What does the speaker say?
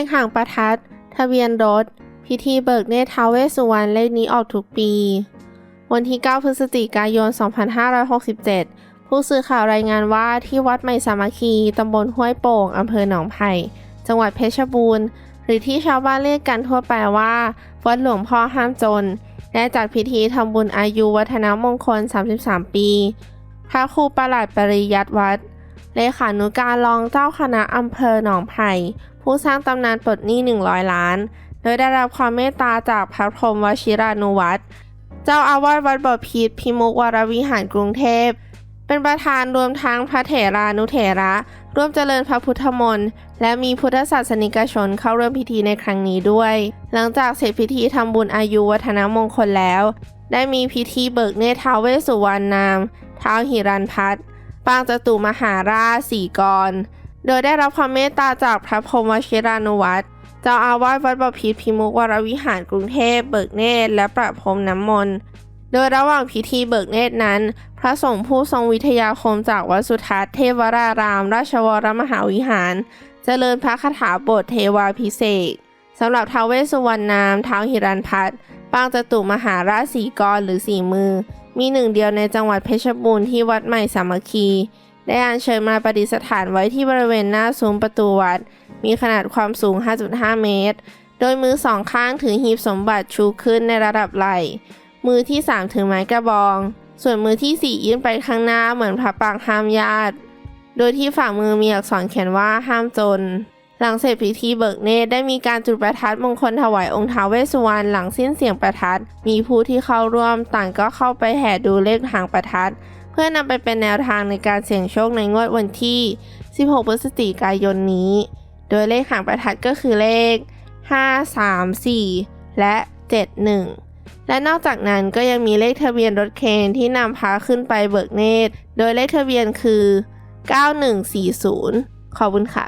ขห่างประทัด ทะเบียนรถ พิธีเบิกเนตรท้าวเวสสุวรรณเลขนี้ออกทุกปี วันที่ 9 พฤศจิกายน 2567 ผู้สื่อข่าวรายงานว่าที่วัดใหม่สามัคคี ตำบลห้วยโป่ง อำเภอหนองไผ่ จังหวัดเพชรบูรณ์ หรือที่ชาวบ้านเรียกกันทั่วไปว่า วัดหลวงพ่อห้ามจน ได้จัดพิธีทำบุญอายุวัฒนมงคล 33 ปี พระครูประหลัดปริยัติวัดเลขานุการรองเจ้าคณะอำเภอหนองไผ่ ผู้สร้างตำนานปลดหนี้ 100 ล้าน โดยได้รับความเมตตาจากพระพรหมวชิรานุวัตรเจ้าอาวาสวัดบ่อพีทพิมุกวรวิหารกรุงเทพ เป็นประธานรวมทั้งพระเถรานุเถระ ร่วมเจริญพระพุทธมนต์และมีพุทธศาสนิกชนเข้าร่วมพิธีในครั้งนี้ด้วย หลังจากเสร็จพิธีทำบุญอายุวัฒนมงคลแล้ว ได้มีพิธีเบิกเนตรท้าวเวสสุวรรณนามท้าวหิรันพัฒน์ปางจตุมหาราชสีกร โดยได้รับความเมตตาจากพระพรหมวชิรานุวัตรเจ้าอาวาสวัดบพิตรพิมุกวรวิหารกรุงเทพเบิกเนตรและประพรมน้ำมนต์โดยระหว่างพิธีเบิกเนตรนั้น พระสงฆ์ผู้ทรงวิทยาคมจากวัดสุทัศน์เทวราราม ราชวรมหาวิหาร เจริญพระคาถาบทเทวาพิเศษสำหรับท้าวเวสสุวรรณนามท้าวหิรันพัฒน์ปางจตุมหาราชสีกรหรือสีมือ มีหนึ่งเดียวในจังหวัดเพชรบูรณ์ที่วัดใหม่สามัคคี ได้อัญเชิญมาประดิษฐานไว้ที่บริเวณหน้าซุ้มประตูวัด มีขนาดความสูง 5.5 เมตร โดยมือสองข้างถือหีบสมบัติชูขึ้นในระดับไหล่ มือที่ 3 ถือไม้กระบอง ส่วนมือที่ 4 ยื่นไปข้างหน้าเหมือนพระปางห้ามญาติ โดยที่ฝ่ามือมีอักษรเขียนว่าห้ามจน หลังเสร็จพิธีเบิกเนตรได้มีการจุดประทัดมงคลถวายองค์ท้าวเวสสุวรรณหลังสิ้นเสียงประทัด มีผู้ที่เข้าร่วมต่างก็เข้าไปแห่ดูเลขหางประทัด พื่อนำไปเป็นแนวทางในการเสี่ยงโชคในงวดวันที่ 16 พฤศจิกายนนี้ โดยเลขหางประทัดก็คือเลข 5 3 4 และ 71 และนอกจากนั้นก็ยังมีเลขทะเบียนรถเคนที่นำพาขึ้นไปเบิกเนตร โดยเลขทะเบียนคือ 9140 ขอบคุณค่ะ